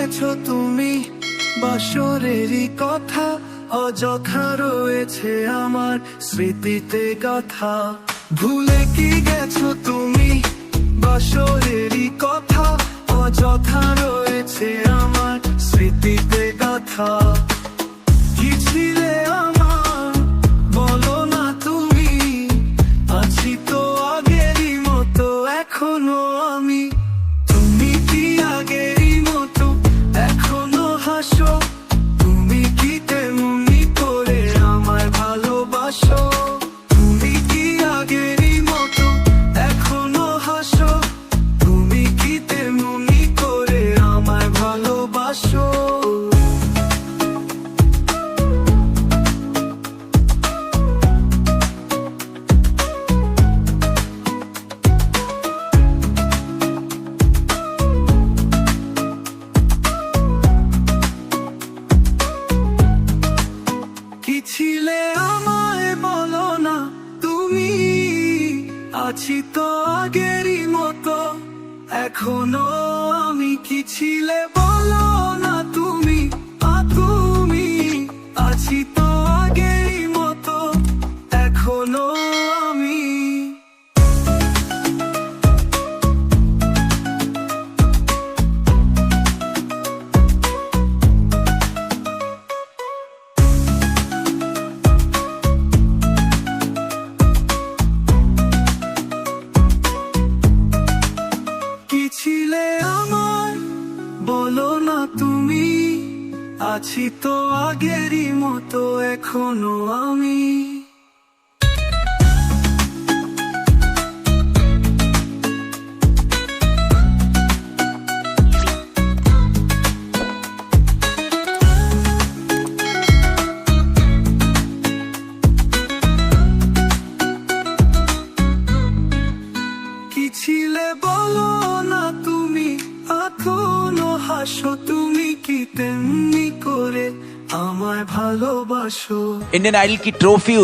গেছো তুমি? বাসরেরই কথা, অযথা রয়েছে আমার স্মৃতিতে কথা ভুলে কি গেছো তুমি? বাসরেরই কথা, অযথা রয়েছে আমার স্মৃতিতে গাথা। কি আমায় বলো না তুমি আছি তো আগেরই মতো। এখনও আমি কি ছিলে আছি তো আগেরই মতো এখনও আমি। আমায় ভালোবাসো। ইন্ডিয়ান আইডল কি ট্রফি